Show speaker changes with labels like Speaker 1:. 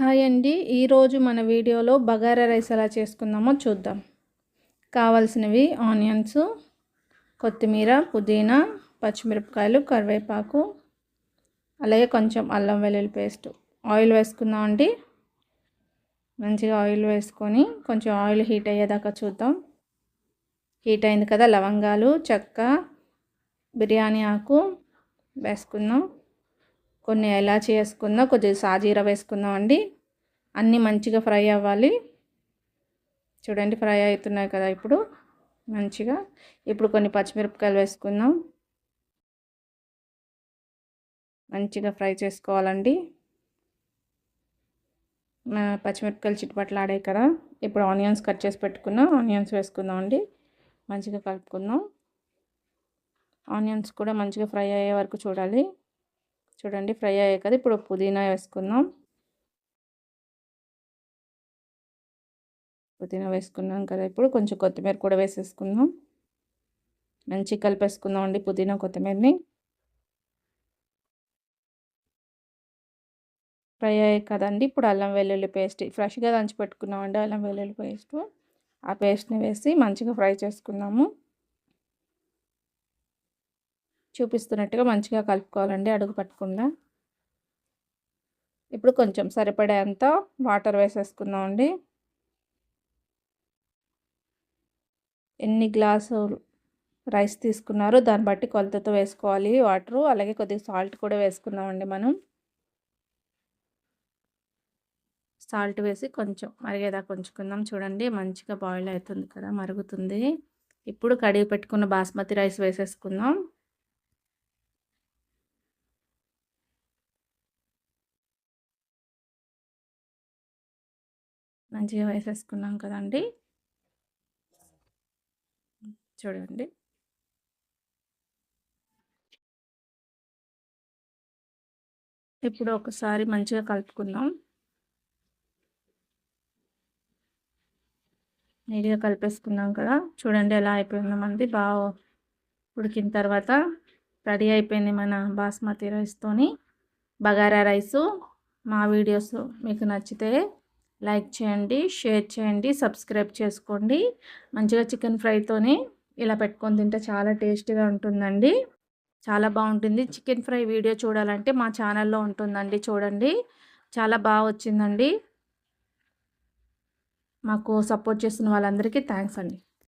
Speaker 1: Hi అండి. ఈరోజు మన వీడియోలో బగారా రైస్ ఎలా చేసుకుందామో చూద్దాం. కావాల్సినవి ఆనియన్స్ కొత్తిమీర పుదీనా పచ్చిమిరపకాయలు కరివేపాకు అలాగే కొంచెం అల్లం వెల్లుల్లి పేస్ట్. ఆయిల్ వేసుకుందాం అండి. మంచిగా ఆయిల్ వేసుకొని కొంచెం ఆయిల్ హీట్ అయ్యేదాకా చూద్దాం. హీట్ అయింది కదా లవంగాలు చెక్క బిర్యానీ ఆకు వేసుకుందాం. కొన్ని ఎలాచి వేసుకుందాం కొద్దిగా సాజీర వేసుకుందాం అండి అన్నీ మంచిగా ఫ్రై అవ్వాలి. చూడండి ఫ్రై అవుతున్నాయి కదా ఇప్పుడు. మంచిగా. ఇప్పుడు కొన్ని పచ్చిమిరపకాయలు వేసుకుందాం. మంచిగా ఫ్రై చేసుకోవాలండి. పచ్చిమిరపకాయలు చిట్టుపట్లాడాయి కదా. ఇప్పుడు ఆనియన్స్ కట్ చేసి పెట్టుకున్నాం ఆనియన్స్ వేసుకుందాం అండి మంచిగా కలుపుకుందాం. ఆనియన్స్ కూడా మంచిగా ఫ్రై అయ్యే వరకు చూడాలి. చూడండి ఫ్రై అయ్యాయి కదా ఇప్పుడు పుదీనా వేసుకుందాం. పుదీనా వేసుకున్నాం కదా ఇప్పుడు కొంచెం కొత్తిమీర కూడా వేసేసుకుందాం. మంచి కలిపేసుకుందాం అండి పుదీనా కొత్తిమీరని. ఫ్రై అయ్యాయి కదండి ఇప్పుడు అల్లం వెల్లుల్లి పేస్ట్ ఫ్రెష్గా దంచి పెట్టుకున్నామండి అల్లం వెల్లుల్లి పేస్ట్. ఆ పేస్ట్ని వేసి మంచిగా ఫ్రై చేసుకుందాము. చూపిస్తున్నట్టుగా మంచిగా కలుపుకోవాలండి అడుగు పట్టకుండా. ఇప్పుడు కొంచెం సరిపడేంత వాటర్ వేసేసుకుందాం ఎన్ని గ్లాసులు రైస్ తీసుకున్నారో దాన్ని బట్టి కొలతతో వేసుకోవాలి వాటరు. అలాగే కొద్దిగా సాల్ట్ కూడా వేసుకున్నామండి మనం. సాల్ట్ వేసి కొంచెం మరిగేదాకా ఉంచుకుందాం. చూడండి మంచిగా బాయిల్ అవుతుంది కదా మరుగుతుంది. ఇప్పుడు కడిగి పెట్టుకున్న బాస్మతి రైస్ వేసేసుకుందాం. మంచిగా వేసేసుకున్నాం కదండి. చూడండి. ఇప్పుడు ఒకసారి మంచిగా కలుపుకుందాం. నీట్గా కలిపేసుకున్నాం కదా. చూడండి ఎలా అయిపోయిందో మంది బాగా ఉడికిన తర్వాత రెడీ అయిపోయింది మన బాస్మతి రైస్తోని బగారా రైసు మా వీడియోస్ మీకు నచ్చితే లైక్ చేయండి షేర్ చేయండి సబ్స్క్రైబ్ చేసుకోండి. మంచిగా చికెన్ ఫ్రైతోని ఇలా పెట్టుకొని తింటే చాలా టేస్టీగా ఉంటుందండి. చాలా బాగుంటుంది. చికెన్ ఫ్రై వీడియో చూడాలంటే మా ఛానల్లో ఉంటుందండి చూడండి. చాలా బాగా వచ్చిందండి. మాకు సపోర్ట్ చేస్తున్న వాళ్ళందరికీ థ్యాంక్స్ అండి.